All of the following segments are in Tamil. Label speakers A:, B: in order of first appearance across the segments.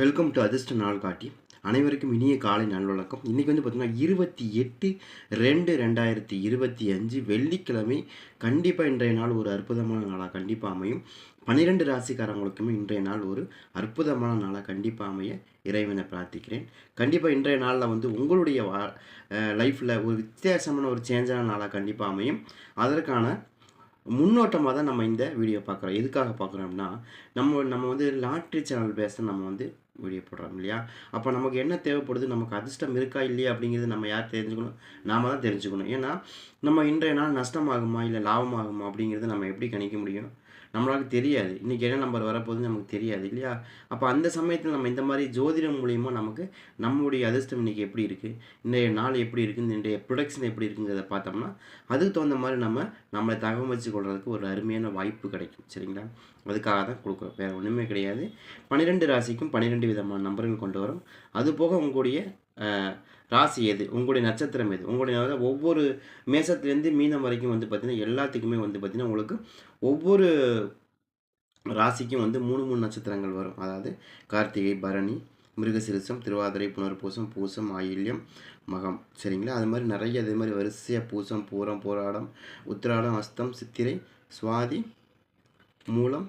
A: வெல்கம் டு அதிர்ஷ்ட நாள் காட்டி அனைவருக்கும் இனிய காலை நல்வழக்கம் இன்றைக்கி வந்து பார்த்திங்கன்னா இருபத்தி எட்டு ரெண்டு ரெண்டாயிரத்தி இருபத்தி அஞ்சு வெள்ளிக்கிழமை. கண்டிப்பாக இன்றைய நாள் ஒரு அற்புதமான நாளாக கண்டிப்பாக அமையும். பன்னிரெண்டு ராசிக்காரங்களுக்குமே இன்றைய நாள் ஒரு அற்புதமான நாளாக கண்டிப்பாக அமைய இறைவனை பிரார்த்திக்கிறேன். கண்டிப்பாக இன்றைய நாளில் வந்து உங்களுடைய வா லைஃப்பில் ஒரு வித்தியாசமான ஒரு சேஞ்சான நாளாக கண்டிப்பாக அமையும். அதற்கான முன்னோட்டமாக தான் நம்ம இந்த வீடியோ பார்க்குறோம். எதுக்காக பார்க்குறோம்னா நம்ம நம்ம வந்து லாட்ரி சேனல் பேச நம்ம வந்து வீடியோ போடுறோம் இல்லையா? அப்போ நமக்கு என்ன தேவைப்படுது? நமக்கு அதிர்ஷ்டம் இருக்கா இல்லையா? அப்படிங்கிறது நம்ம யார் தெரிஞ்சுக்கணும்? நாம தான் தெரிஞ்சுக்கணும். ஏன்னா நம்ம இன்றைய நாள் நஷ்டமாகுமா இல்லை லாபமாகுமா அப்படிங்கிறது நம்ம எப்படி கணிக்க முடியும்? நம்மளால தெரியாது. இன்றைக்கி என்ன நம்பர் வரப்போகுதுன்னு நமக்கு தெரியாது இல்லையா? அப்போ அந்த சமயத்தில் நம்ம இந்த மாதிரி ஜோதிடம் மூலியமாக நமக்கு நம்மளுடைய அதிர்ஷ்டம் இன்றைக்கி எப்படி இருக்குது இன்றைய நாள் எப்படி இருக்குது இன்றைய ப்ரொடக்ஷன் எப்படி இருக்குங்கிறத பார்த்தோம்னா அதுக்கு தகுந்த மாதிரி நம்ம நம்மளை தகவல் வச்சு கொள்றதுக்கு ஒரு அருமையான வாய்ப்பு கிடைக்கும். சரிங்களா? அதுக்காக தான் கொடுக்குறோம். வேறு ஒன்றுமே கிடையாது. பன்னிரெண்டு ராசிக்கும் பன்னிரெண்டு விதமான நம்பர்கள் கொண்டு வரும். அது போக உங்களுடைய ராசி எது? உங்களுடைய நட்சத்திரம் எது? உங்களுடைய அதாவது ஒவ்வொரு மேசத்துலேருந்து மீனம் வரைக்கும் வந்து பார்த்திங்கன்னா எல்லாத்துக்குமே வந்து பார்த்திங்கன்னா உங்களுக்கு ஒவ்வொரு ராசிக்கும் வந்து மூணு மூணு நட்சத்திரங்கள் வரும். அதாவது கார்த்திகை பரணி மிருகசிரிசம் திருவாதிரை புனர்பூசம் பூசம் ஆயில்யம் மகம். சரிங்களா? அது மாதிரி நிறைய அதே மாதிரி வரிசையாக பூசம் பூரம் போராடம் உத்திராடம் அஸ்தம் சித்திரை சுவாதி மூலம்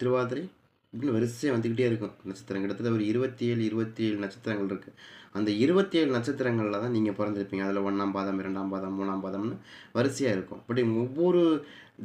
A: திருவாதிரை இப்படின்னு வரிசையாக வந்துக்கிட்டே இருக்கும் நட்சத்திரம். கிட்டத்தட்ட ஒரு இருபத்தி ஏழு இருபத்தி ஏழு நட்சத்திரங்கள் இருக்குது அந்த இருபத்தி ஏழு நட்சத்திரங்களில் தான் நீங்கள் பிறந்திருப்பீங்க. அதில் ஒன்றாம் பாதம் இரண்டாம் பாதம் மூணாம் பாதம்னு வரிசையாக இருக்கும். அப்படி ஒவ்வொரு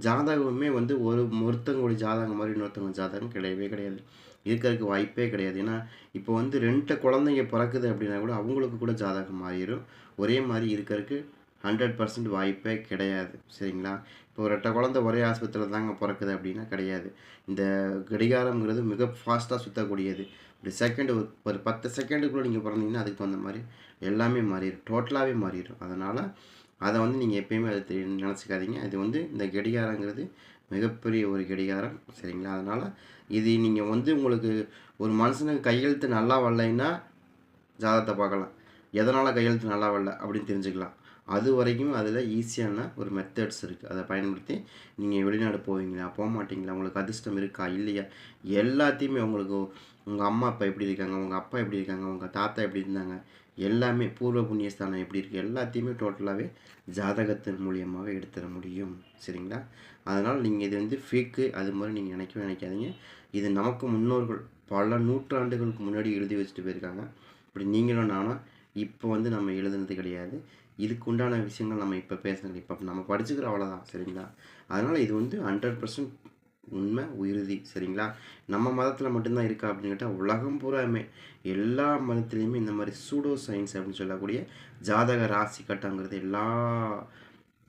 A: ஜாதகமுமே வந்து ஒரு ஒருத்தங்களுடைய ஜாதகம் மாதிரி இன்னொருத்தவங்க ஜாதகம் கிடையவே கிடையாது. இருக்கிறதுக்கு வாய்ப்பே கிடையாது. ஏன்னா இப்போ வந்து ரெண்டு குழந்தைங்க பிறக்குது அப்படின்னா கூட அவங்களுக்கு கூட ஜாதகம் மாறிடும் ஒரே மாதிரி இருக்கிறதுக்கு ஹண்ட்ரட் பர்சன்ட் வாய்ப்பே கிடையாது. சரிங்களா? இப்போ ரெட்டை குழந்தை ஒரே ஆஸ்பத்திரியில் தாங்க பிறக்குது அப்படின்னா கிடையாது. இந்த கடிகாரங்கிறது மிக ஃபாஸ்ட்டாக சுற்றக்கூடியது இப்படி செகண்டு ஒரு பத்து செகண்டுக்குள்ளே நீங்கள் பிறந்தீங்கன்னா அதுக்கு தகுந்த மாதிரி எல்லாமே மாறிடும் டோட்டலாகவே மாறிடும் அதனால் அதை வந்து நீங்கள் எப்பயுமே அதை தெ- நினச்சிக்காதீங்க. இது வந்து இந்த கடிகாரங்கிறது மிகப்பெரிய ஒரு கடிகாரம். சரிங்களா? அதனால் இது நீங்கள் வந்து உங்களுக்கு ஒரு மனுஷனுக்கு கையெழுத்து நல்லா வரலைன்னா ஜாதகத்தை பார்க்கலாம். எதனால் கையெழுத்து நல்லா வரல அப்படின்னு தெரிஞ்சுக்கலாம். அது வரைக்கும் அதில் ஈஸியான ஒரு மெத்தட்ஸ் இருக்குது அதை பயன்படுத்தி நீங்கள் வெளிநாடு போவீங்களா? போக மாட்டீங்களா? உங்களுக்கு அதிர்ஷ்டம் இருக்கா? இல்லையா? எல்லாத்தையுமே உங்களுக்கு உங்கள் அம்மா அப்பா எப்படி இருக்காங்க உங்கள் அப்பா எப்படி இருக்காங்க உங்கள் தாத்தா எப்படி இருந்தாங்க எல்லாமே பூர்வ புண்ணியஸ்தானம் எப்படி இருக்குது எல்லாத்தையுமே டோட்டலாகவே ஜாதகத்தின் மூலியமாக எடுத்துட முடியும். சரிங்களா? அதனால் நீங்கள் இது வந்து ஃபேக்கு அது மாதிரி நீங்கள் நினைக்கவே நினைக்காதீங்க. இது நமக்கு முன்னோர்கள் பல நூற்றாண்டுகளுக்கு முன்னாடி எழுதி வச்சுட்டு போயிருக்காங்க. இப்படி நீங்களும் நானும் இப்போ வந்து நம்ம எழுதுனது கிடையாது. இதுக்கு உண்டான விஷயங்கள் நம்ம இப்போ பேசுறது இப்போ நம்ம படிச்சுக்கிறோம் அவ்வளோதான் சரிங்களா? அதனால் இது வந்து ஹண்ட்ரட் பர்சன்ட் உண்மை உறுதி சரிங்களா? நம்ம மதத்தில் மட்டும்தான் இருக்கா அப்படின்னு கேட்டால் உலகம் பூராமே எல்லா மதத்துலேயுமே இந்த மாதிரி சூடோ சயின்ஸ் அப்படின்னு சொல்லக்கூடிய ஜாதக ராசி கட்டங்கிறது எல்லா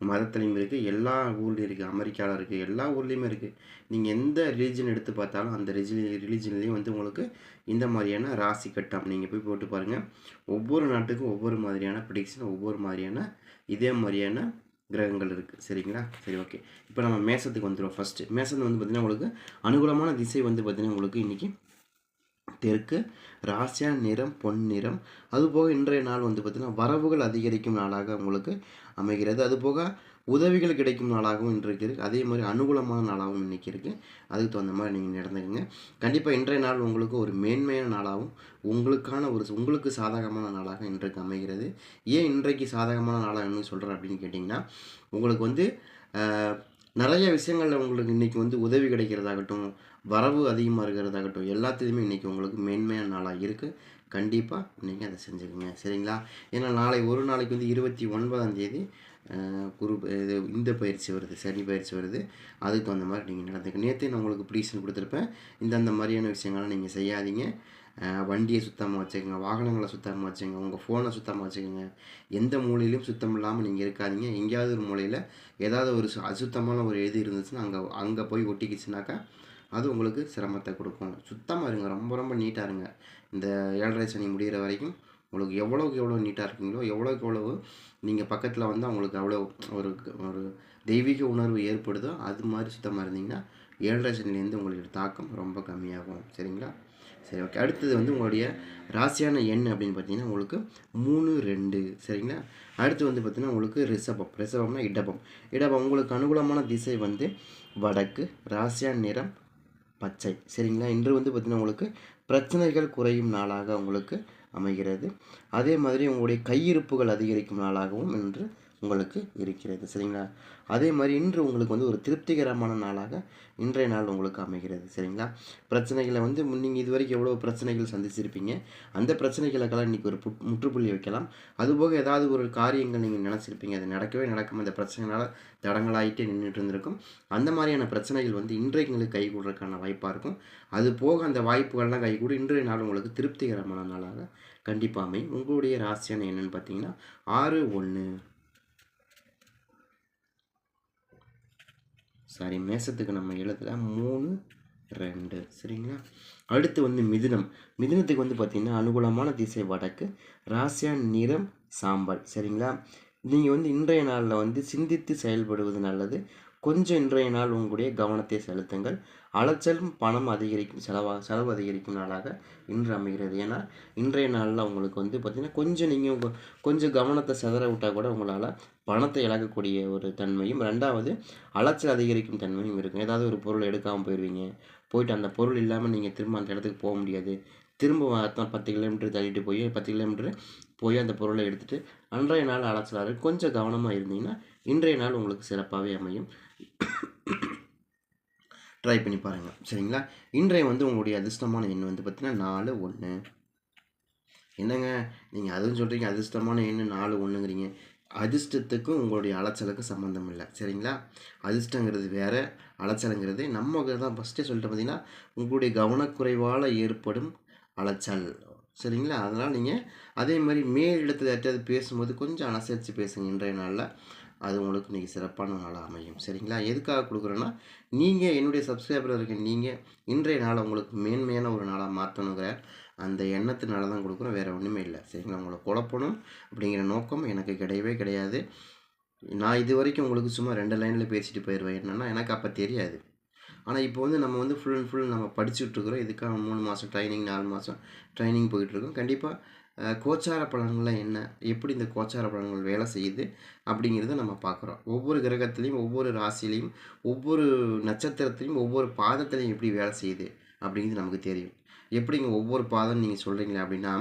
A: மதத்துலேயும் இருக்குது எல்லா ஊர்லேயும் இருக்குது அமெரிக்காவில் இருக்குது எல்லா ஊர்லேயுமே இருக்குது நீங்கள் எந்த ரிலீஜன் எடுத்து பார்த்தாலும் அந்த ரிஜி ரிலீஜன்லேயும் வந்து உங்களுக்கு இந்த மாதிரியான ராசி கட்டம் நீங்கள் போய் போட்டு பாருங்கள் ஒவ்வொரு நாட்டுக்கும் ஒவ்வொரு மாதிரியான ப்ரிடிக்ஷன் ஒவ்வொரு மாதிரியான இதே மாதிரியான கிரகங்கள் இருக்குது சரிங்களா? சரி ஓகே இப்போ நம்ம மேசத்துக்கு வந்துடுவோம் ஃபஸ்ட்டு மேசம் வந்து பார்த்திங்கன்னா உங்களுக்கு அனுகூலமான திசை வந்து பார்த்திங்கன்னா உங்களுக்கு இன்றைக்கி தெற்கு ராசியா நிறம் பொன் நிறம். அதுபோக இன்றைய நாள் வந்து பார்த்திங்கன்னா வரவுகள் அதிகரிக்கும் நாளாக உங்களுக்கு அமைகிறது. அதுபோக உதவிகள் கிடைக்கும் நாளாகவும் இன்றைக்கு இருக்குது அதே மாதிரி அனுகூலமான நாளாகவும் இன்றைக்கி இருக்குது அதுக்கு தகுந்த மாதிரி நீங்கள் நடந்துக்கங்க. கண்டிப்பாக இன்றைய நாள் உங்களுக்கு ஒரு மேன்மையான நாளாகவும் உங்களுக்கான ஒரு உங்களுக்கு சாதகமான நாளாக இன்றைக்கு அமைகிறது. ஏன் இன்றைக்கு சாதகமான நாளாக என்ன சொல்கிறேன் அப்படின்னு கேட்டிங்கன்னா உங்களுக்கு வந்து நிறைய விஷயங்களில் உங்களுக்கு இன்றைக்கி வந்து உதவி கிடைக்கிறதாகட்டும் வரவு அதிகமாக இருக்கிறதாகட்டும் எல்லாத்துலேயுமே இன்றைக்கி உங்களுக்கு மேன்மையான நாளாக இருக்குது கண்டிப்பாக நீங்கள் அதை செஞ்சுக்கோங்க. சரிங்களா? ஏன்னா நாளை ஒரு நாளைக்கு வந்து இருபத்தி ஒன்பதாம் தேதி குரு இது இந்த பயிற்சி வருது சனி பயிற்சி வருது. அதுக்கு தகுந்த மாதிரி நீங்கள் நடந்துக்க நேற்றே நான் உங்களுக்கு ப்ரீசன் கொடுத்துருப்பேன். இந்தந்த மாதிரியான விஷயங்கள்லாம் நீங்கள் செய்யாதீங்க. வண்டியை சுத்தமாக வச்சுக்கோங்க வாகனங்களை சுத்தமாக வச்சுக்கோங்க உங்கள் ஃபோனை சுத்தமாக வச்சுக்கோங்க. எந்த மூலையிலும் சுத்தம் இல்லாமல் நீங்கள் இருக்காதீங்க. எங்கேயாவது ஒரு மூலையில் ஏதாவது ஒரு சு- அசுத்தமான ஒரு இது இருந்துச்சுன்னா அங்கே அங்கே போய் ஒட்டிக்கிச்சுனாக்கா அது உங்களுக்கு சிரமத்தை கொடுக்கும். சுத்தமாக இருங்க. ரொம்ப ரொம்ப நீட்டாக இருங்க. இந்த ஏழரை சனி முடிகிற வரைக்கும் உங்களுக்கு எவ்வளோக்கு எவ்வளோ நீட்டாக இருக்கீங்களோ எவ்வளோக்கு எவ்வளவு நீங்கள் பக்கத்தில் வந்து அவங்களுக்கு அவ்வளோ ஒரு ஒரு தெய்வீக உணர்வு ஏற்படுதோ அது மாதிரி சுத்தமாக இருந்தீங்கன்னா ஏழரை சனிலேருந்து உங்களுக்கு தாக்கம் ரொம்ப கம்மியாகும். சரிங்களா? சரி ஓகே அடுத்தது வந்து உங்களுடைய ராசியான எண் அப்படின்னு பார்த்தீங்கன்னா உங்களுக்கு மூணு ரெண்டு. சரிங்களா? அடுத்து வந்து பார்த்தீங்கன்னா உங்களுக்கு ரிஷபம். ரிஷபம்னா இடபம். இடபம் உங்களுக்கு அனுகூலமான திசை வந்து வடக்கு ராசியான நிறம் பச்சை. சரிங்களா? இன்று வந்து பார்த்திங்கன்னா உங்களுக்கு பிரச்சனைகள் குறையும் நாளாக உங்களுக்கு அமைகிறது. அதே மாதிரி உங்களுடைய கையிருப்புகள் அதிகரிக்கும் நாளாகவும் இன்று உங்களுக்கு இருக்கிறது சரிங்களா? அதே மாதிரி இன்று உங்களுக்கு வந்து ஒரு திருப்திகரமான நாளாக இன்றைய நாள் உங்களுக்கு அமைகிறது சரிங்களா? பிரச்சனைகளை வந்து நீங்கள் இது வரைக்கும் எவ்வளோ பிரச்சனைகள் சந்திச்சிருப்பீங்க அந்த பிரச்சனைகளுக்கெல்லாம் இன்றைக்கி ஒரு புட் முற்றுப்புள்ளி வைக்கலாம். அதுபோக ஏதாவது ஒரு காரியங்கள் நீங்கள் நினச்சிருப்பீங்க அது நடக்கவே நடக்கும் அந்த பிரச்சனைனால தடங்களாயிட்டே நின்றுட்டு இருந்திருக்கும். அந்த மாதிரியான பிரச்சனைகள் வந்து இன்றைக்கு உங்களுக்கு கை கூடுறதுக்கான வாய்ப்பாக இருக்கும். அது போக அந்த வாய்ப்புகள்லாம் கை கூட இன்றைய நாள் உங்களுக்கு திருப்திகரமான நாளாக கண்டிப்பாக அமையும். உங்களுடைய ராசியான என்னன்னு பார்த்தீங்கன்னா ஆறு ஒன்று சாரி மேசத்துக்கு நம்ம எழுதல மூணு ரெண்டு. சரிங்களா? அடுத்து வந்து மிதுனம். மிதுனத்துக்கு வந்து பார்த்திங்கன்னா அனுகூலமான திசை வடக்கு ராசியா நிறம் சாம்பல். சரிங்களா? நீங்கள் வந்து இன்றைய நாளில் வந்து சிந்தித்து செயல்படுவது நல்லது. கொஞ்சம் இன்றைய நாள் உங்களுடைய கவனத்தை செலுத்துங்கள். அலைச்சலும் பணம் அதிகரிக்கும் செலவாக செலவு அதிகரிக்கும் நாளாக இன்று அமைகிறது. ஏன்னா இன்றைய நாளில் உங்களுக்கு வந்து பார்த்திங்கன்னா கொஞ்சம் நீங்கள் கொஞ்சம் கவனத்தை செதற விட்டால் கூட உங்களால் பணத்தை இழக்கக்கூடிய ஒரு தன்மையும் ரெண்டாவது அலைச்சல் அதிகரிக்கும் தன்மையும் இருக்கும். ஏதாவது ஒரு பொருள் எடுக்காமல் போயிடுவீங்க போயிட்டு அந்த பொருள் இல்லாமல் நீங்கள் திரும்ப அந்த இடத்துக்கு போக முடியாது. திரும்ப அத்தனை பத்து கிலோமீட்டர் தள்ளிட்டு போய் பத்து கிலோமீட்டர் போய் அந்த பொருளை எடுத்துகிட்டு அன்றைய நாள் அலைச்சலாக கொஞ்சம் கவனமாக இருந்தீங்கன்னா இன்றைய நாள் உங்களுக்கு சிறப்பாகவே அமையும். ட்ரை பண்ணி பாருங்கள் சரிங்களா? இன்றைய வந்து உங்களுடைய அதிர்ஷ்டமான எண் வந்து பார்த்திங்கன்னா நாலு ஒன்று என்னங்க? நீங்கள் அதுவும் சொல்கிறீங்க அதிர்ஷ்டமான எண் நாலு ஒன்றுங்கிறீங்க அதிர்ஷ்டத்துக்கும் உங்களுடைய அலைச்சலுக்கும் சம்மந்தம் இல்லை. சரிங்களா? அதிர்ஷ்டங்கிறது வேறு அலைச்சலுங்கிறது நம்ம தான் ஃபஸ்ட்டே சொல்லிட்டு பார்த்தீங்கன்னா உங்களுடைய கவனக்குறைவால் ஏற்படும் அலைச்சல். சரிங்களா? அதனால் நீங்கள் அதே மாதிரி மேல் இடத்துல பேசும்போது கொஞ்சம் அனுசரித்து பேசுங்க இன்றைய நாளில். அது உங்களுக்கு இன்றைக்கி சிறப்பான நாளாக அமையும். சரிங்களா? எதுக்காக கொடுக்குறேன்னா நீங்கள் என்னுடைய சப்ஸ்கிரைபர் இருக்க நீங்கள் இன்றைய நாளை உங்களுக்கு மேன்மையான ஒரு நாளாக மாற்றணுங்கிற அந்த எண்ணத்தினால தான் கொடுக்குறோம். வேறு ஒன்றுமே இல்லை. சரிங்களா? உங்களை குழப்பணும் அப்படிங்கிற நோக்கம் எனக்கு கிடையவே கிடையாது. நான் இது வரைக்கும் உங்களுக்கு சும்மா ரெண்டு லைனில் பேசிட்டு போயிடுவேன் என்னென்னா எனக்கு அப்போ தெரியாது. ஆனால் இப்போ வந்து நம்ம வந்து ஃபுல் அண்ட் ஃபுல் நம்ம படிச்சுட்ருக்குறோம் இதுக்காக மூணு மாதம் ட்ரைனிங் நாலு மாதம் ட்ரைனிங் போயிட்டுருக்கோம் கண்டிப்பாக கோச்சார பலன்கள்லாம் என்ன? எப்படி இந்த கோச்சார பலன்கள் வேலை செய்யுது? அப்படிங்கிறத நம்ம பார்க்குறோம். ஒவ்வொரு கிரகத்துலேயும் ஒவ்வொரு ராசிலையும் ஒவ்வொரு நட்சத்திரத்துலேயும் ஒவ்வொரு பாதத்துலையும் எப்படி வேலை செய்யுது? அப்படிங்கிறது நமக்கு தெரியும். எப்படிங்க ஒவ்வொரு பாதம் நீங்கள் சொல்கிறீங்களே அப்படின்னா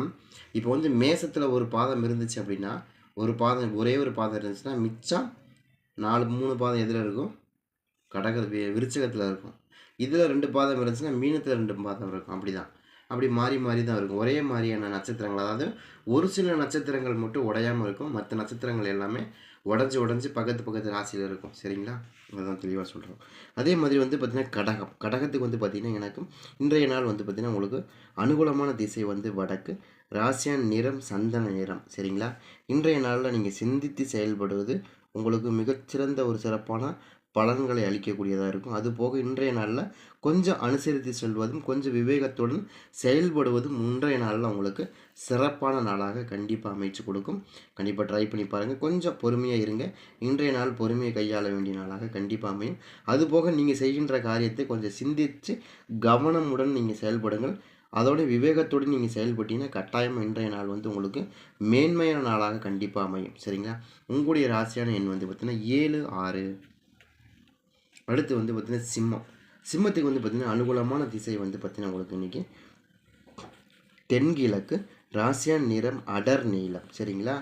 A: இப்போ வந்து மேசத்தில் ஒரு பாதம் இருந்துச்சு அப்படின்னா ஒரு பாதம் ஒரே ஒரு பாதம் இருந்துச்சுன்னா மிச்சம் நாலு மூணு பாதம் எதில் இருக்கும்? கடக விருச்சகத்தில் இருக்கும். இதில் ரெண்டு பாதம் இருந்துச்சுன்னா மீனத்தில் ரெண்டு பாதம் இருக்கும். அப்படி தான் அப்படி மாறி மாறி தான் இருக்கும். ஒரே மாதிரியான நட்சத்திரங்கள் அதாவது ஒரு சில நட்சத்திரங்கள் மட்டும் உடையாமல் இருக்கும். மற்ற நட்சத்திரங்கள் எல்லாமே உடஞ்சி உடஞ்சி பக்கத்து பக்கத்து ராசியில் இருக்கும். சரிங்களா? அதுதான் தெளிவாக சொல்கிறோம் அதே மாதிரி வந்து பார்த்திங்கன்னா கடகம். கடகத்துக்கு வந்து பார்த்திங்கன்னா எனக்கு இன்றைய நாள் வந்து பார்த்திங்கன்னா உங்களுக்கு அனுகூலமான திசை வந்து வடக்கு ராசியான் நிறம் சந்தன நிறம். சரிங்களா? இன்றைய நாளில் நீங்கள் சிந்தித்து செயல்படுவது உங்களுக்கு மிகச்சிறந்த ஒரு சிறப்பான பலன்களை அளிக்கக்கூடியதாக இருக்கும். அது போக இன்றைய நாளில் கொஞ்சம் அனுசரித்து செல்வதும் கொஞ்சம் விவேகத்துடன் செயல்படுவதும் இன்றைய நாளில் உங்களுக்கு சிறப்பான நாளாக கண்டிப்பாக அமைச்சு கொடுக்கும். கண்டிப்பாக ட்ரை பண்ணி பாருங்கள் கொஞ்சம் பொறுமையாக இருங்க. இன்றைய நாள் பொறுமையை கையாள வேண்டிய நாளாக கண்டிப்பாக அமையும். அதுபோக நீங்கள் செய்கின்ற காரியத்தை கொஞ்சம் சிந்தித்து கவனமுடன் நீங்கள் செயல்படுங்கள். அதோட விவேகத்தோடு நீங்கள் செயல்பட்டீங்கன்னா கட்டாயம் இன்றைய நாள் வந்து உங்களுக்கு மேன்மையான நாளாக கண்டிப்பாக அமையும். சரிங்களா? உங்களுடைய ராசியான எண் வந்து பார்த்திங்கன்னா ஏழு ஆறு. அடுத்து வந்து பார்த்திங்கன்னா சிம்மம். சிம்மத்துக்கு வந்து பார்த்திங்கன்னா அனுகூலமான திசை வந்து பார்த்திங்கன்னா உங்களுக்கு இன்றைக்கி தென்கிழக்கு ராசியான் நிறம் அடர் நீளம். சரிங்களா?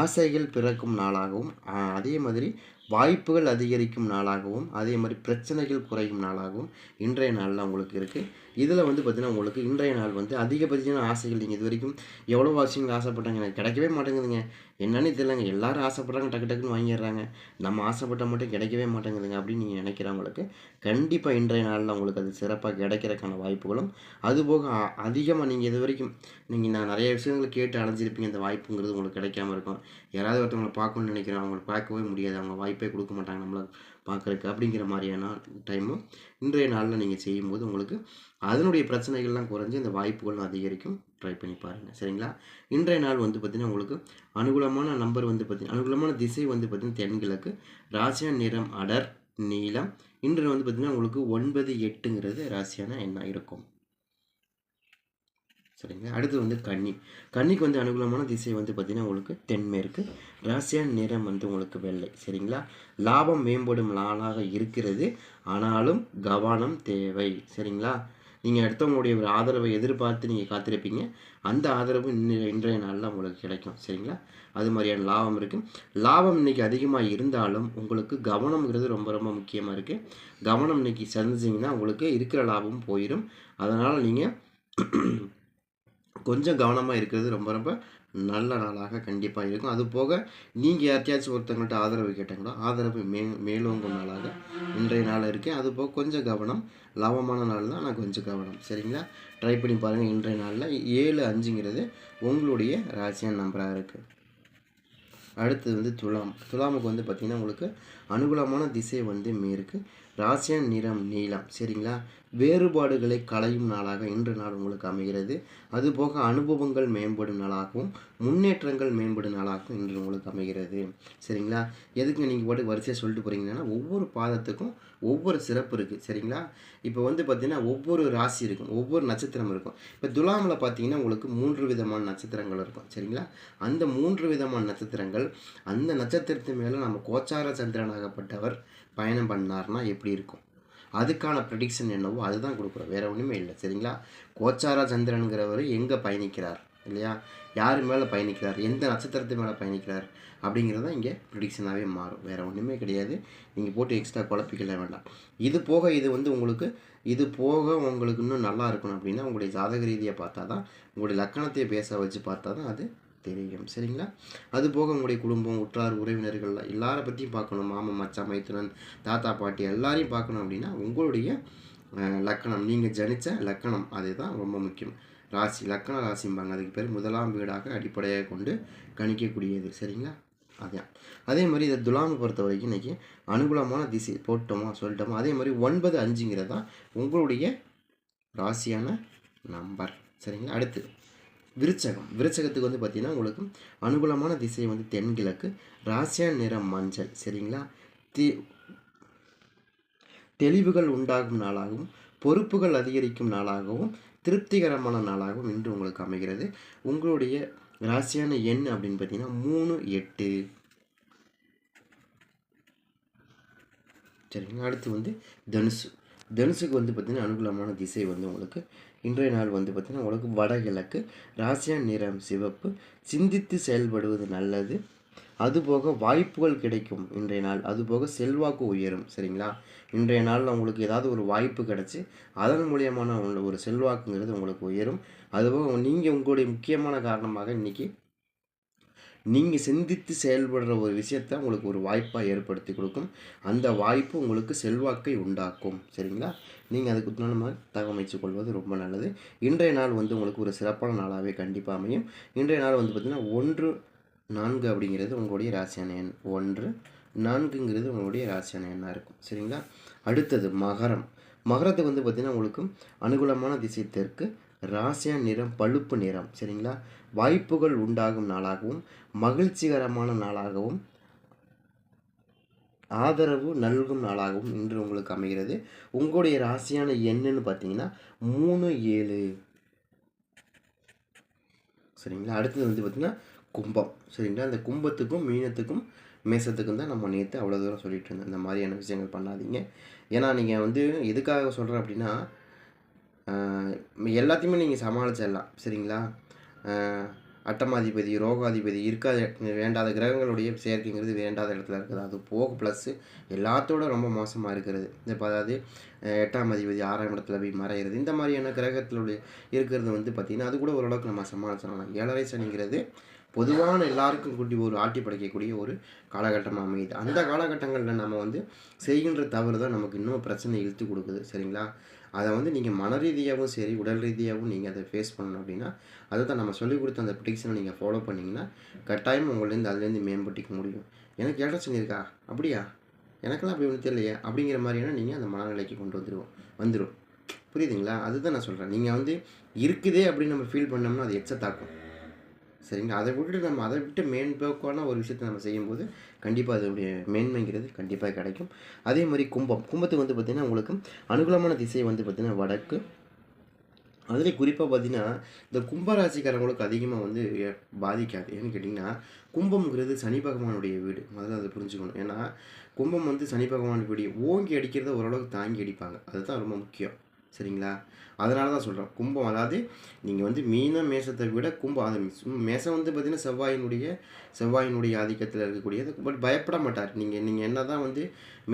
A: ஆசைகள் பிறக்கும் நாளாகவும் அதே மாதிரி வாய்ப்புகள் அதிகரிக்கும் நாளாகவும் அதே மாதிரி பிரச்சனைகள் குறையும் நாளாகவும் இன்றைய நாளில் உங்களுக்கு இருக்குது இதில் வந்து பார்த்திங்கன்னா உங்களுக்கு இன்றைய நாள் வந்து அதிகபட்சமான ஆசைகள் நீங்கள் இது வரைக்கும் எவ்வளோ ஆசைகள் ஆசைப்பட்டாங்க எனக்கு கிடைக்கவே மாட்டேங்குதுங்க. என்னன்னு தெரியலங்க. எல்லாரும் ஆசைப்பட்றாங்க டக்கு டக்குன்னு வாங்கிடுறாங்க. நம்ம ஆசைப்பட்டால் மட்டும் கிடைக்கவே மாட்டேங்குதுங்க அப்படின்னு நீங்கள் நினைக்கிறவங்களுக்கு கண்டிப்பாக இன்றைய நாளில் உங்களுக்கு அது சிறப்பாக கிடைக்கிறதுக்கான வாய்ப்புகளும் அதுபோக அதிகமாக நீங்கள் இது வரைக்கும் நீங்கள் நான் நிறைய விஷயங்களை கேட்டு அலைஞ்சிருப்பீங்க. அந்த வாய்ப்புங்கிறது உங்களுக்கு கிடைக்காம இருக்கும். யாராவது ஒருத்தவங்களை பார்க்கணும்னு நினைக்கிறோம் அவங்களுக்கு பார்க்கவே முடியாது. அவங்க வாய்ப்பே கொடுக்க மாட்டாங்க நம்மளை. பார்க்குறக்கு அப்படிங்கிற மாதிரியான டைமும் இன்றைய நாளில் நீங்கள் செய்யும்போது உங்களுக்கு அதனுடைய பிரச்சனைகள்லாம் குறைஞ்சி இந்த வாய்ப்புகளும் அதிகரிக்கும். ட்ரை பண்ணி பாருங்கள் சரிங்களா? இன்றைய நாள் வந்து பார்த்திங்கன்னா உங்களுக்கு அனுகூலமான நம்பர் வந்து பார்த்திங்கன்னா அனுகூலமான திசை வந்து பார்த்திங்கன்னா தென்கிழக்கு ராசியான நிறம் அடர் நீளம் இன்று வந்து பார்த்திங்கன்னா உங்களுக்கு ஒன்பது எட்டுங்கிறது ராசியான எண்ணாக இருக்கும். சரிங்களா? அடுத்து வந்து கன்னி. கன்னிக்கு வந்து அனுகூலமான திசை வந்து பார்த்திங்கன்னா உங்களுக்கு தென்மேற்கு ராசியான நிறம் வந்து உங்களுக்கு வெள்ளை சரிங்களா? லாபம் மேம்படும் நாளாக இருக்கிறது. ஆனாலும் கவனம் தேவை சரிங்களா? நீங்கள் அடுத்தவங்களுடைய ஒரு ஆதரவை எதிர்பார்த்து நீங்கள் காத்திருப்பீங்க. அந்த ஆதரவு இன்றைய நாளில் உங்களுக்கு கிடைக்கும் சரிங்களா? அது மாதிரியான லாபம் இருக்குது லாபம் இன்னைக்கு அதிகமாக இருந்தாலும் உங்களுக்கு கவனம்ங்கிறது ரொம்ப ரொம்ப முக்கியமாக இருக்குது கவனம் இன்றைக்கி சந்திச்சிங்கன்னா உங்களுக்கு இருக்கிற லாபம் போயிடும் அதனால் நீங்கள் கொஞ்சம் கவனமாக இருக்கிறது ரொம்ப ரொம்ப நல்ல நாளாக கண்டிப்பாக இருக்கும். அது போக நீங்கள் யார்ட்டையாச்சும் ஒருத்தவங்கள்ட்ட ஆதரவு கேட்டாங்களோ ஆதரவு மே மேலோங்கும் நாளாக இன்றைய நாள் இருக்குது அது போக கொஞ்சம் கவனம் லாபமான நாள் தான் ஆனால் கொஞ்சம் கவனம். சரிங்களா? ட்ரை பண்ணி பாருங்கள் இன்றைய நாளில் ஏழு அஞ்சுங்கிறது உங்களுடைய ராசியான நம்பராக இருக்குது அடுத்தது வந்து துலாம். துலாமுக்கு வந்து பார்த்திங்கன்னா உங்களுக்கு அனுகூலமான திசை வந்து இருக்குது ராசியன் நிறம் நீலம். சரிங்களா? வேறுபாடுகளை களையும் நாளாக இன்று நாள் உங்களுக்கு அமைகிறது. அதுபோக அனுபவங்கள் மேம்படும் நாளாகவும் முன்னேற்றங்கள் மேம்படும் நாளாகவும் இன்று உங்களுக்கு அமைகிறது. சரிங்களா? எதுக்கு நீங்கள் பாட்டு வரிசையாக சொல்லிட்டு போகிறீங்கன்னா ஒவ்வொரு பாதத்துக்கும் ஒவ்வொரு சிறப்பு இருக்குது சரிங்களா? இப்போ வந்து பார்த்திங்கன்னா ஒவ்வொரு ராசி இருக்கும். ஒவ்வொரு நட்சத்திரம் இருக்கும். இப்போ துலாமில் பார்த்தீங்கன்னா உங்களுக்கு மூன்று விதமான நட்சத்திரங்கள் இருக்கும். சரிங்களா? அந்த மூன்று விதமான நட்சத்திரங்கள் அந்த நட்சத்திரத்து மேலே நம்ம கோச்சார சந்திரனாகப்பட்டவர் பயணம் பண்ணார்னா எப்படி இருக்கும்? அதுக்கான ப்ரெடிக்ஷன் என்னவோ அதுதான் கொடுக்குறோம். வேறு ஒன்றுமே இல்லை. சரிங்களா? கோச்சாரா சந்திரனுங்கிறவர் எங்கே பயணிக்கிறார்? இல்லையா? யார் மேலே பயணிக்கிறார்? எந்த நட்சத்திரத்து மேலே பயணிக்கிறார்? அப்படிங்கிறதான் இங்கே ப்ரிடிக்ஷனாகவே மாறும். வேறு ஒன்றுமே கிடையாது. நீங்கள் போட்டு எக்ஸ்ட்ரா குழப்பிக்கல வேண்டாம். இது போக இது வந்து உங்களுக்கு இது போக உங்களுக்கு இன்னும் நல்லா இருக்கணும் அப்படின்னா உங்களுடைய ஜாதக ரீதியை பார்த்தா தான் உங்களுடைய லக்கணத்தை பேச வச்சு பார்த்தா தான் அது தெரியும். சரிங்களா? அது போக உங்களுடைய குடும்பம் உற்றார் உறவினர்கள் எல்லாரை பற்றியும் பார்க்கணும். மாமன் மச்சான் மைத்துனன் தாத்தா பாட்டி எல்லாரையும் பார்க்கணும் அப்படின்னா உங்களுடைய லக்கணம் நீங்கள் ஜனித்த லக்கணம் அதுதான் ரொம்ப முக்கியம். ராசி லக்கண ராசிம்பாங்க அதுக்கு பேர் முதலாம் வீடாக அடிப்படையாக கொண்டு கணிக்கக்கூடியது. சரிங்களா? அதான். அதே மாதிரி இதை துலாமை பொறுத்த வரைக்கும் இன்றைக்கி அனுகூலமான திசை போட்டோமா சொல்லிட்டோமா? அதே மாதிரி ஒன்பது அஞ்சுங்கிறது தான் உங்களுடைய ராசியான நம்பர். சரிங்களா? அடுத்து விருச்சகம். விருச்சகத்துக்கு வந்து பார்த்திங்கன்னா உங்களுக்கு அனுகூலமான திசை வந்து தென்கிழக்கு ராசியான் நிறம் மஞ்சள் சரிங்களா? தி தெளிவுகள் உண்டாகும் நாளாகவும் பொறுப்புகள் அதிகரிக்கும் நாளாகவும் திருப்திகரமான நாளாகவும் இன்று உங்களுக்கு அமைகிறது. உங்களுடைய ராசியான எண் அப்படின்னு பார்த்தீங்கன்னா மூணு எட்டு. சரிங்களா? அடுத்து வந்து தனுசு. தனுசுக்கு வந்து பார்த்திங்கன்னா அனுகூலமான திசை வந்து உங்களுக்கு இன்றைய நாள் வந்து பார்த்திங்கன்னா உங்களுக்கு வடகிழக்கு ராசியா நிறம் சிவப்பு சிந்தித்து செயல்படுவது நல்லது. அதுபோக வாய்ப்புகள் கிடைக்கும் இன்றைய நாள். அதுபோக செல்வாக்கு உயரும் சரிங்களா? இன்றைய நாளில் உங்களுக்கு ஏதாவது ஒரு வாய்ப்பு கிடச்சி அதன் மூலியமான ஒரு செல்வாக்குங்கிறது உங்களுக்கு உயரும். அதுபோக நீங்கள் உங்களுடைய முக்கியமான காரணமாக இன்றைக்கி நீங்கள் சிந்தித்து செயல்படுற ஒரு விஷயத்த உங்களுக்கு ஒரு வாய்ப்பாக ஏற்படுத்தி கொடுக்கும். அந்த வாய்ப்பு உங்களுக்கு செல்வாக்கை உண்டாக்கும். சரிங்களா? நீங்கள் அதுக்கு உண்டான தகவமைச்சு கொள்வது ரொம்ப நல்லது. இன்றைய நாள் வந்து உங்களுக்கு ஒரு சிறப்பான நாளாகவே கண்டிப்பாக அமையும். இன்றைய நாள் வந்து பார்த்திங்கன்னா ஒன்று நான்கு அப்படிங்கிறது உங்களுடைய ராசியான எண். ஒன்று நான்குங்கிறது உங்களுடைய ராசியான எண்ணாக இருக்கும். சரிங்களா? அடுத்தது மகரம். மகரத்துக்கு வந்து பார்த்திங்கன்னா உங்களுக்கு அனுகூலமான திசை தெற்கு ராசியான நிறம் பழுப்பு நிறம். சரிங்களா? வாய்ப்புகள் உண்டாகும் நாளாகவும் மகிழ்ச்சிகரமான நாளாகவும் ஆதரவு நல்கும் நாளாகவும் இன்று உங்களுக்கு அமைகிறது. உங்களுடைய ராசியான என்னன்னு பார்த்தீங்கன்னா மூணு ஏழு. சரிங்களா? அடுத்தது வந்து பார்த்திங்கன்னா கும்பம். சரிங்களா? அந்த கும்பத்துக்கும் மீனத்துக்கும் மேசத்துக்கும் தான் நம்ம நேற்று அவ்வளோ தூரம் சொல்லிட்டு இருந்தோம். இந்த மாதிரியான விஷயங்கள் பண்ணாதீங்க. ஏன்னா நீங்கள் வந்து எதுக்காக சொல்கிறேன் அப்படின்னா எல்லாத்தையுமே நீங்கள் சமாளிச்சிடலாம். சரிங்களா? அட்டமாதிபதி ரோகாதிபதி இருக்காத. வேண்டாத கிரகங்களுடைய சேர்க்கைங்கிறது வேண்டாத இடத்துல இருக்குது. அது போக ப்ளஸ்ஸு எல்லாத்தோட ரொம்ப மோசமாக இருக்கிறது. இப்போ அதாவது எட்டாம் அதிபதி ஆறாம் இடத்துல போய் மறைகிறது இந்த மாதிரியான கிரகத்திலுடைய இருக்கிறது வந்து பார்த்திங்கன்னா அது கூட ஓரளவுக்கு நம்ம சமாளிச்சிடலாம். ஏழரை சனிங்கிறது பொதுவான எல்லாருக்கும் கூட்டி ஒரு ஆட்டி படைக்கக்கூடிய ஒரு காலகட்டமாக அமையுது. அந்த காலகட்டங்களில் நம்ம வந்து செய்கின்ற தவறு தான் நமக்கு இன்னும் பிரச்சனை இழுத்து கொடுக்குது. சரிங்களா? அதை வந்து நீங்கள் மன ரீதியாகவும் சரி உடல் ரீதியாகவும் நீங்கள் அதை ஃபேஸ் பண்ணணும் அப்படின்னா அதை தான் நம்ம சொல்லிக் கொடுத்த அந்த ப்ரிடிக்ஷனை நீங்கள் ஃபாலோ பண்ணிங்கன்னா கட்டாயம் உங்கள்லேருந்து அதுலேருந்து மேம்பட்டிக்க முடியும். எனக்கு ஏழரை சொல்லியிருக்கா இருக்கா? அப்படியா? எனக்கெல்லாம் அப்படி ஒன்றும் தெரியலையே அப்படிங்கிற மாதிரியான நீங்கள் அந்த மனநிலைக்கு கொண்டு வந்துடுவோம் வந்துடும் புரியுதுங்களா? அதுதான் நான் சொல்கிறேன் நீங்கள் வந்து இருக்குதே அப்படின்னு நம்ம ஃபீல் பண்ணோம்னா அது எச்ச தாக்கும் சரிங்களா? அதை விட்டுட்டு நம்ம அதை விட்டு மேன்போக்கான ஒரு விஷயத்தை நம்ம செய்யும்போது கண்டிப்பாக அதனுடைய மேன்மைங்கிறது கண்டிப்பாக கிடைக்கும். அதே மாதிரி கும்பம். கும்பத்துக்கு வந்து பார்த்திங்கன்னா உங்களுக்கு அனுகூலமான திசை வந்து பார்த்திங்கன்னா வடக்கு. அதுலேயும் குறிப்பாக பார்த்தீங்கன்னா இந்த கும்பராசிக்காரங்களுக்கு அதிகமாக வந்து பாதிக்காது. ஏன்னு கேட்டிங்கன்னா கும்பம்ங்கிறது சனி பகவானுடைய வீடு. முதல்ல அதை புரிஞ்சுக்கணும். ஏன்னா கும்பம் வந்து சனி பகவான் வீடு. ஓங்கி அடிக்கிறத ஓரளவுக்கு தாங்கி அடிப்பாங்க. அதுதான் ரொம்ப முக்கியம். சரிங்களா? அதனால தான் சொல்கிறேன் கும்பம் அதாவது நீங்கள் வந்து மீன மேசத்தை விட கும்பம் அது மேசம் வந்து பார்த்திங்கன்னா செவ்வாயினுடைய செவ்வாயினுடைய ஆதிக்கத்தில் இருக்கக்கூடியது. பட் பயப்பட மாட்டார். நீங்கள் நீங்கள் என்ன தான் வந்து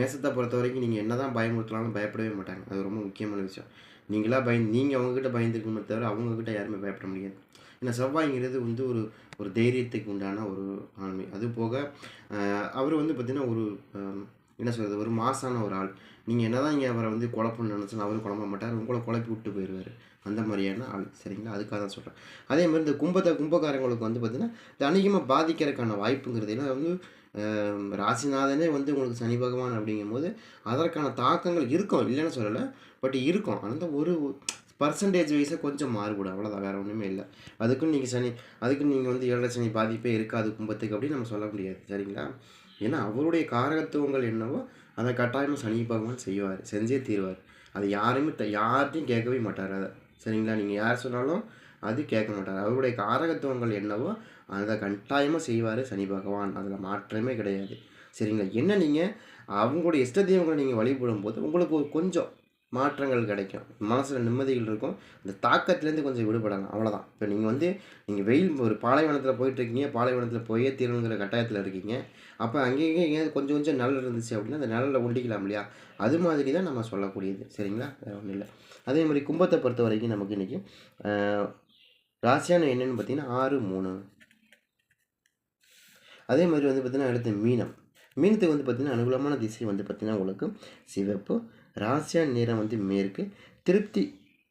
A: மேசத்தை பொறுத்த வரைக்கும் நீங்கள் என்ன தான் பயமுறுத்தலாம்னு பயப்படவே மாட்டாங்க. அது ரொம்ப முக்கியமான விஷயம். நீங்களா பயந்து நீங்கள் அவங்கக்கிட்ட பயந்துருக்கணுமே தவிர அவங்கக்கிட்ட யாருமே பயப்பட முடியாது. ஏன்னா செவ்வாய்ங்கிறது வந்து ஒரு ஒரு தைரியத்துக்கு உண்டான ஒரு ஆண்மை. அது போக அவர் வந்து பார்த்திங்கன்னா ஒரு என்ன சொல்கிறது ஒரு மாசான ஒரு ஆள். நீங்கள் என்ன தான் இங்கே அவரை வந்து குழப்பம்னு நினச்சாலும் அவரும் குழம்ப மாட்டார். உங்களை குழப்பி விட்டு போயிடுவார் அந்த மாதிரியான ஆள். சரிங்களா? அதுக்காக தான் சொல்கிறேன் அதே மாதிரி இந்த கும்பத்தை கும்பக்காரங்களுக்கு வந்து பார்த்திங்கன்னா இது பாதிக்கிறதுக்கான வாய்ப்புங்கிறது ஏன்னா வந்து ராசிநாதனே வந்து உங்களுக்கு சனி பகவான் அப்படிங்கும்போது அதற்கான தாக்கங்கள் இருக்கும். இல்லைன்னு சொல்லலை. பட் இருக்கும். அந்த ஒரு பர்சன்டேஜ் வைஸாக கொஞ்சம் மாறுபடும். அவ்வளோதான் வேறு ஒன்றுமே இல்லை. அதுக்குன்னு நீங்கள் சனி அதுக்கு நீங்கள் வந்து ஏழரை சனி பாதிப்பே இருக்காது கும்பத்துக்கு அப்படின்னு நம்ம சொல்ல முடியாது. சரிங்களா? ஏன்னா அவருடைய காரகத்துவங்கள் என்னவோ அதை கட்டாயமாக சனி பகவான் செய்வார். செஞ்சே தீருவார். அது யாரையுமே த யார்ட்டையும் கேட்கவே மாட்டார் அதை. சரிங்களா? நீங்கள் யார் சொன்னாலும் அது கேட்க மாட்டார். அவருடைய காரகத்துவங்கள் என்னவோ அதை கட்டாயமாக செய்வார் சனி பகவான். அதில் மாற்றமே கிடையாது. சரிங்களா? என்ன நீங்கள் அவங்களுடைய இஷ்ட தெய்வங்களை நீங்கள் வழிபடும் போது உங்களுக்கு ஒரு கொஞ்சம் மாற்றங்கள் கிடைக்கும். மனசில் நிம்மதிகள் இருக்கும். அந்த தாக்கத்துலேருந்து கொஞ்சம் விடுபடலாம். அவ்வளோதான் இப்போ நீங்கள் வந்து நீங்கள் வெயில் ஒரு பாலைவனத்தில் போயிட்டுருக்கீங்க. பாலைவனத்தில் போயே தீரணுங்கிற கட்டாயத்தில் இருக்கீங்க. அப்போ அங்கேயும் எங்கேயாவது கொஞ்சம் கொஞ்சம் நிழல் இருந்துச்சு அப்படின்னா அந்த நிழலில் ஒண்டிக்கலாம் இல்லையா? அது மாதிரி தான் நம்ம சொல்லக்கூடியது. சரிங்களா? வேறு ஒன்றும் இல்லை. அதே மாதிரி கும்பத்தை பொறுத்த வரைக்கும் நமக்கு இன்றைக்கி ராசியான என்னன்னு பார்த்தீங்கன்னா ஆறு மூணு. அதே மாதிரி வந்து பார்த்திங்கன்னா அடுத்து மீனம். மீனத்துக்கு வந்து பார்த்திங்கன்னா அனுகூலமான திசை வந்து பார்த்திங்கன்னா உங்களுக்கு சிவப்பு ராசியான நிறம் வந்து மேற்கு. திருப்தி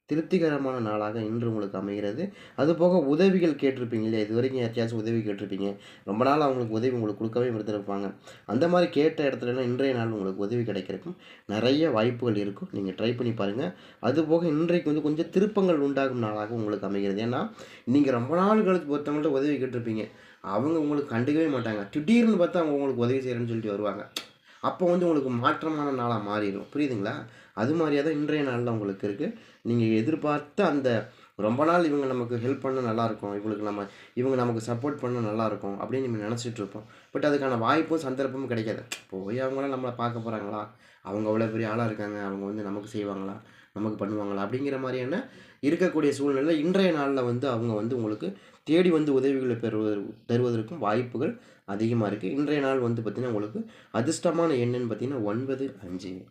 A: திருப்திகரமான நாளாக இன்று உங்களுக்கு அமைகிறது. அதுபோக உதவிகள் கேட்டிருப்பீங்க இல்லையா? இது வரைக்கும் உதவி கேட்டிருப்பீங்க. ரொம்ப நாள் அவங்களுக்கு உதவி உங்களுக்கு கொடுக்கவே இருந்திருப்பாங்க அந்த மாதிரி கேட்ட இடத்துலலாம் இன்றைய நாள் உங்களுக்கு உதவி கிடைக்கிறக்கும் நிறைய வாய்ப்புகள் இருக்கும். நீங்கள் ட்ரை பண்ணி பாருங்கள் அதுபோக இன்றைக்கு வந்து கொஞ்சம் திருப்பங்கள் உண்டாகும் நாளாக உங்களுக்கு அமைகிறது. ஏன்னா நீங்கள் ரொம்ப நாள் கழிச்சு ஒருத்தவங்கள்ட்ட உதவி கேட்டிருப்பீங்க. அவங்க உங்களுக்கு கண்டுக்கவே மாட்டாங்க. திடீர்னு பார்த்தா அவங்க உங்களுக்கு உதவி செய்கிறேன்னு சொல்லிட்டு வருவாங்க. அப்போ வந்து உங்களுக்கு மாற்றமான நாளாக மாறிடும். புரியுதுங்களா? அது மாதிரியாக தான் இன்றைய நாளில் உங்களுக்கு இருக்குது நீங்கள் எதிர்பார்த்த அந்த ரொம்ப நாள் இவங்க நமக்கு ஹெல்ப் பண்ண நல்லாயிருக்கும் இவங்களுக்கு நம்ம இவங்க நமக்கு சப்போர்ட் பண்ண நல்லாயிருக்கும் அப்படின்னு நம்ம நினச்சிட்டு இருப்போம். பட் அதுக்கான வாய்ப்பும் சந்தர்ப்பமும் கிடைக்காது. போய் அவங்களாம் நம்மளை பார்க்க போகிறாங்களா அவங்க அவ்வளோ பெரிய ஆளாக இருக்காங்க. அவங்க வந்து நமக்கு செய்வாங்களா? நமக்கு பண்ணுவாங்களா? அப்படிங்கிற மாதிரியான இருக்கக்கூடிய சூழ்நிலை இன்றைய நாளில் வந்து அவங்க வந்து உங்களுக்கு தேடி வந்து உதவிகளை பெறுவது தருவதற்கும் வாய்ப்புகள் அதிகமாக இருக்குது இன்றைய நாள் வந்து பார்த்திங்கன்னா உங்களுக்கு அதிர்ஷ்டமான எண்ணுன்னு பார்த்தீங்கன்னா ஒன்பது அஞ்சு.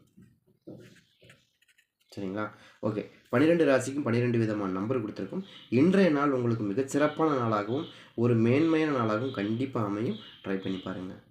A: சரிங்களா? ஓகே. பன்னிரெண்டு ராசிக்கும் பன்னிரெண்டு விதமான நம்பர் கொடுத்துருக்கும். இன்றைய நாள் உங்களுக்கு மிகச் சிறப்பான நாளாகவும் ஒரு மேன்மையான நாளாகவும் கண்டிப்பாக அமையும். ட்ரை பண்ணி பாருங்கள்